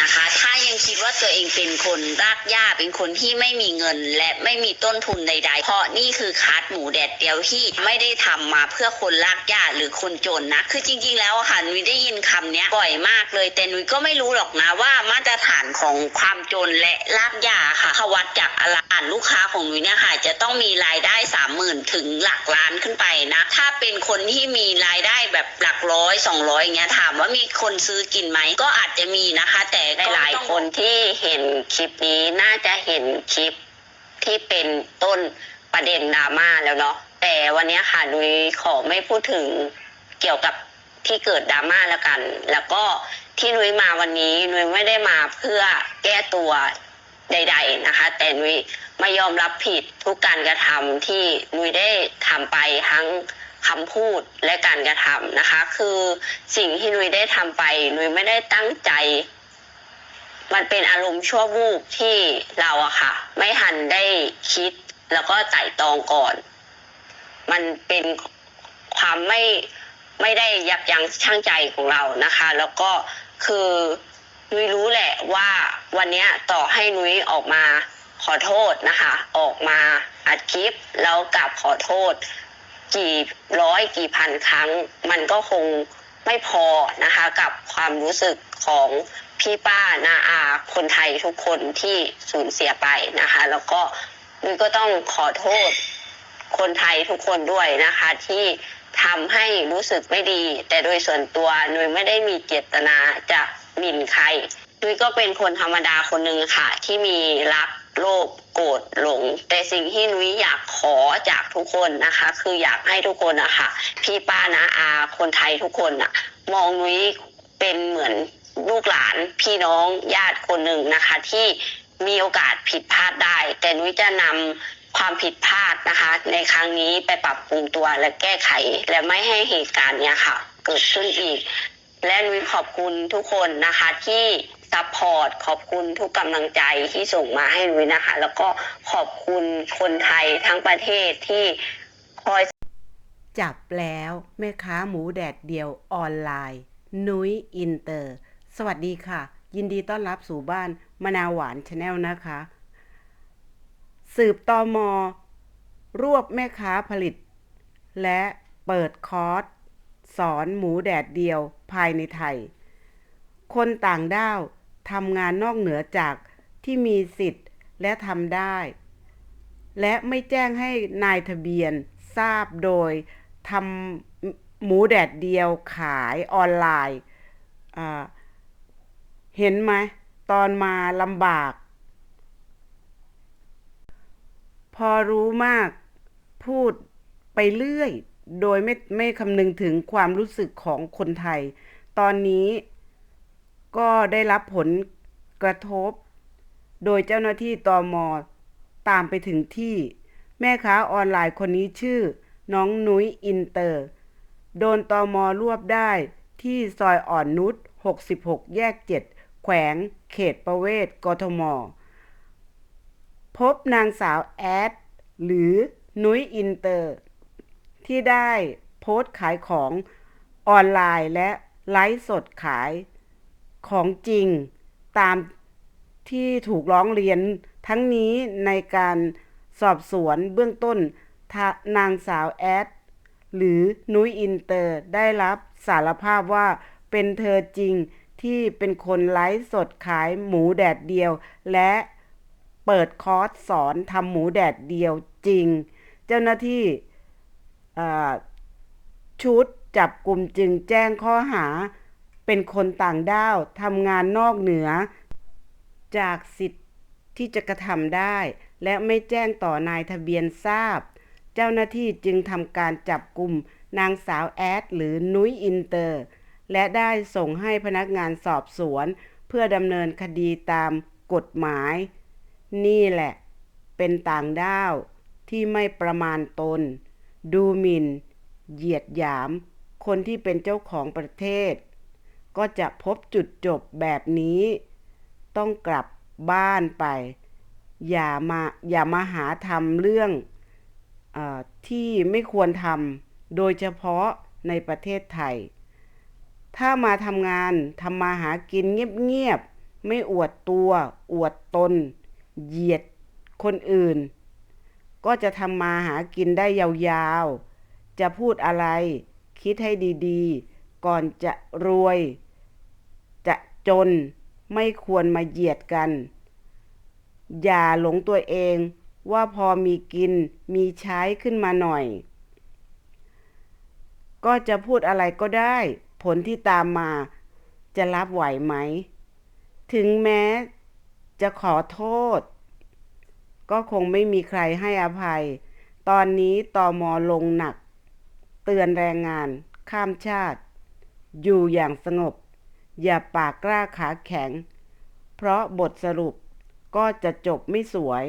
นะคะ ถ้ายังคิดว่าตัวเองเป็นคนรากหญ้าเป็นคนที่ไม่มีเงินและไม่มีต้นทุนใด ๆ เพราะนี่คือคัสหมูแดดเดียวที่ไม่ได้ทำมาเพื่อคนรากหญ้าหรือคนจนนะ คือจริง ๆ แล้วค่ะนุ้ยได้ยินคำเนี้ยบ่อยมากเลย แต่นุ้ยก็ไม่รู้หรอกนะว่ามาตรฐานของความจนและรากหญ้าค่ะเขาวัดจากอะไรอ่านลูกค้าของนุ้ยเนี่ยค่ะจะต้องมีรายได้สามหมื่นถึงหลักล้านขึ้นไปนะถ้าเป็นคนที่มีรายได้แบบหลักร้อยสองร้อยอย่างเงี้ยถามว่ามีคนซื้อกินไหมก็อาจจะมีนะคะ แต่หลาย ๆ คนที่เห็นคลิปนี้น่าจะเห็นคลิปที่เป็นต้นประเด็นดราม่าแล้วเนาะแต่วันนี้ค่ะนุ้ยขอไม่พูดถึงเกี่ยวกับที่เกิดดราม่าแล้วกัน แล้วก็ที่นุ้ยมาวันนี้นุ้ยไม่ได้มาเพื่อแก้ตัวใด ๆนะคะ แต่นุ้ยไมายอมรับผิดทุกการกระทำที่นุ้ยได้ทำไปทั้งคำพูดและการกระทำนะคะ คือสิ่งที่นุ้ยได้ทำไปนุ้ยไม่ได้ตั้งใจ มันเป็นอารมณ์ชั่ววูบที่เราอะค่ะ ไม่ทันได้คิดแล้วก็ไต่ตองก่อน มันเป็นความไม่ไม่ได้ยับยั้งชั่งใจของเรานะคะ แล้วก็คือนุ้ยรู้แหละว่าวันนี้ต่อให้นุ้ยออกมาขอโทษนะคะ ออกมาอัดคลิปแล้วกลับขอโทษ กี่ร้อยกี่พันครั้ง มันก็คงไม่พอนะคะ กับความรู้สึกของ พี่ป้านาอาคนไทยทุกคนที่สูญเสียไปนะคะ แล้วก็นุ้ยก็ต้องขอโทษคนไทยทุกคนด้วยนะคะ ที่ทำให้รู้สึกไม่ดี แต่โดยส่วนตัวนุ้ยไม่ได้มีเจตนาจะหมิ่นใครนุ้ยก็เป็นคนธรรมดาคนหนึ่งค่ะ ที่มีรักโลภโกรธหลง แต่สิ่งที่นุ้ยอยากขอจากทุกคนนะคะ คืออยากให้ทุกคนอะค่ะ พี่ป้านะอาคนไทยทุกคนอะมองนุ้ยเป็นเหมือน ลูกหลานพี่น้องญาติคนหนึ่งนะคะ ที่มีโอกาสผิดพลาดได้ แต่นุ้ยจะนำความผิดพลาดนะคะ ในครั้งนี้ไปปรับปรุงตัวและแก้ไข และไม่ให้เหตุการณ์เนี้ยค่ะ เกิดขึ้นอีก และนุ้ยขอบคุณทุกคนนะคะที่ซัพพอร์ตขอบคุณทุกกำลังใจที่ส่งมาให้นุ้ยนะคะ แล้วก็ขอบคุณคนไทยทั้งประเทศที่คอยจับแล้วแม่ค้าหมูแดดเดียวออนไลน์ นุ้ยอินเตอร์ สวัสดีค่ะ ยินดีต้อนรับสู่บ้านมะนาวหวานชาแนลนะคะ สืบตอมอรวบแม่ค้าผลิต และเปิดคอร์สสอนหมูแดดเดียวภายในไทย คนต่างด้าวทำงานนอกเหนือจากที่มีสิทธิ์และทำได้ และไม่แจ้งให้นายทะเบียนทราบโดยทำหมูแดดเดียวขายออนไลน์ เห็นไหมตอนมาลำบาก พอรู้มาก พูดไปเรื่อย โดยไม่ไม่คำนึงถึงความรู้สึกของคนไทย ตอนนี้ก็ได้รับผลกระทบ โดยเจ้าหน้าที่ตอมอตามไปถึงที่ แม่ค้าออนไลน์คนนี้ชื่อ น้องนุ้ยอินเตอร์ โดนตอมอรวบได้ที่ซอยอ่อนนุช66 แยก7 แขวง เขตประเวศ กทม พบนางสาวแอด หรือนุ้ยอินเตอร์ ที่ได้โพสต์ขายของออนไลน์และไลฟ์สดขายของจริงตามที่ถูกร้องเรียนทั้งนี้ในการสอบสวนเบื้องต้นานางสาวแอด หรือนุ้ยอินเตอร์ได้รับสารภาพว่าเป็นเธอจริง ที่เป็นคนไลฟ์สดขายหมูแดดเดียว และเปิดคอร์สสอนทำหมูแดดเดียวจริง เจ้าหน้าที่ชุดจับกลุ่มจึงแจ้งข้อหา เป็นคนต่างด้าวทำงานนอกเหนือ จากสิทธิ์ที่จะกระทำได้ และไม่แจ้งต่อนายทะเบียนทราบ เจ้าหน้าที่จึงทำการจับกลุ่มนางสาวแอดหรือนุ้ยอินเตอร์ และได้ส่งให้พนักงานสอบสวน เพื่อดำเนินคดีตามกฎหมาย นี่แหละ เป็นต่างด้าวที่ไม่ประมาณตน ดูหมิ่น เหยียดหยาม คนที่เป็นเจ้าของประเทศ ก็จะพบจุดจบแบบนี้ ต้องกลับบ้านไป อย่ามาอย่ามาหาทำเรื่องอที่ไม่ควรทำโดยเฉพาะในประเทศไทย ถ้ามาทำงานทำมาหากินเงียบๆ ไม่อวดตัว อวดตน เหยียดคนอื่น ก็จะทำมาหากินได้ยาวๆ จะพูดอะไร คิดให้ดีๆ ก่อนจะรวย จะจนไม่ควรมาเหยียดกัน อย่าหลงตัวเองว่าพอมีกินมีใช้ขึ้นมาหน่อย ก็จะพูดอะไรก็ได้ ผลที่ตามมา จะรับไหวไหม ถึงแม้จะขอโทษ ก็คงไม่มีใครให้อภัย ตอนนี้ตอมอลงหนัก เตือนแรงงาน ข้ามชาติ อยู่อย่างสงบ อย่าปากกล้าขาแข็ง เพราะบทสรุปก็จะจบไม่สวย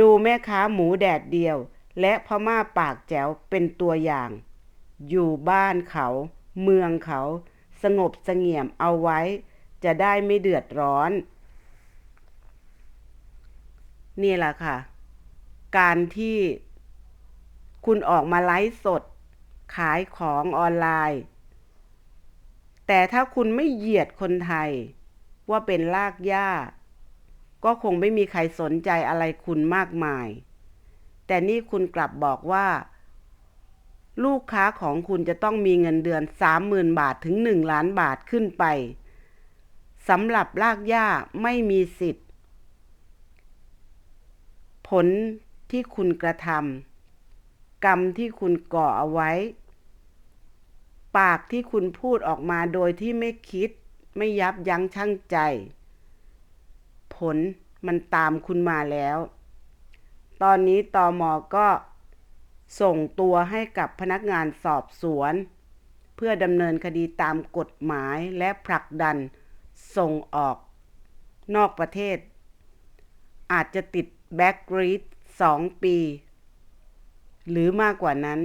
ดูแม่ค้าหมูแดดเดียว และพม่าปากแจ๋วเป็นตัวอย่าง อยู่บ้านเขา เมืองเขา สงบเสงี่ยมเอาไว้ จะได้ไม่เดือดร้อน นี่แหละค่ะ การที่คุณออกมาไลฟ์สด ขายของออนไลน์ แต่ถ้าคุณไม่เหยียดคนไทย ว่าเป็นลากหญ้า ก็คงไม่มีใครสนใจอะไรคุณมากมาย แต่นี่คุณกลับบอกว่า ลูกค้าของคุณจะต้องมีเงินเดือน 30,000 บาทถึง 1 ล้านบาทขึ้นไปสำหรับลากหญ้าไม่มีสิทธิ์ ผลที่คุณกระทำกรรมที่คุณก่อเอาไว้ ปากที่คุณพูดออกมาโดยที่ไม่คิด ไม่ยับยั้งชั่งใจ ผลมันตามคุณมาแล้ว ตอนนี้ตอมอก็ ส่งตัวให้กับพนักงานสอบสวน เพื่อดำเนินคดีตามกฎหมายและผลักดัน ส่งออก นอกประเทศ อาจจะติดแบ็กรีดสองปี หรือมากกว่านั้น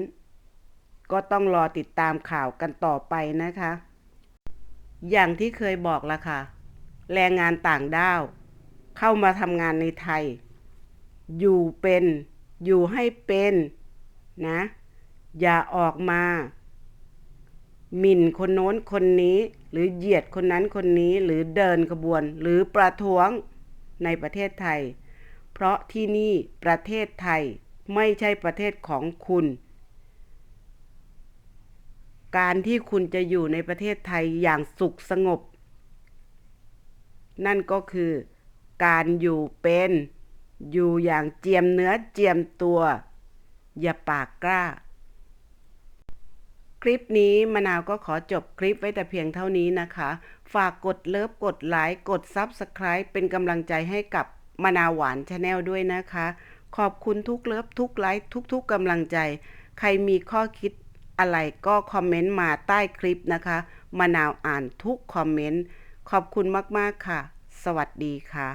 ก็ต้องรอติดตามข่าวกันต่อไปนะคะ อย่างที่เคยบอกละค่ะ แรงงานต่างด้าว เข้ามาทำงานในไทย อยู่เป็น อยู่ให้เป็น นะ อย่าออกมา หมิ่นคนโน้นคนนี้ หรือเหยียดคนนั้นคนนี้หรือเดินขบวน หรือประท้วงในประเทศไทย เพราะที่นี่ประเทศไทยไม่ใช่ประเทศของคุณ การที่คุณจะอยู่ในประเทศไทยอย่างสุขสงบ นั่นก็คือการอยู่เป็น อยู่อย่างเจียมเนื้อเจียมตัว อย่าปากกล้า คลิปนี้มะนาวก็ขอจบคลิปไว้แต่เพียงเท่านี้นะคะ ฝากกดเลิฟกดไลค์กด Subscribe เป็นกำลังใจให้กับมะนาวหวานชาแนลด้วยนะคะ ขอบคุณทุกเลิฟทุกไลค์ทุกๆกำลังใจ ใครมีข้อคิดอะไรก็คอมเมนต์มาใต้คลิปนะคะมะนาวอ่านทุกคอมเมนต์ ขอบคุณมาก ๆ ค่ะ สวัสดีค่ะ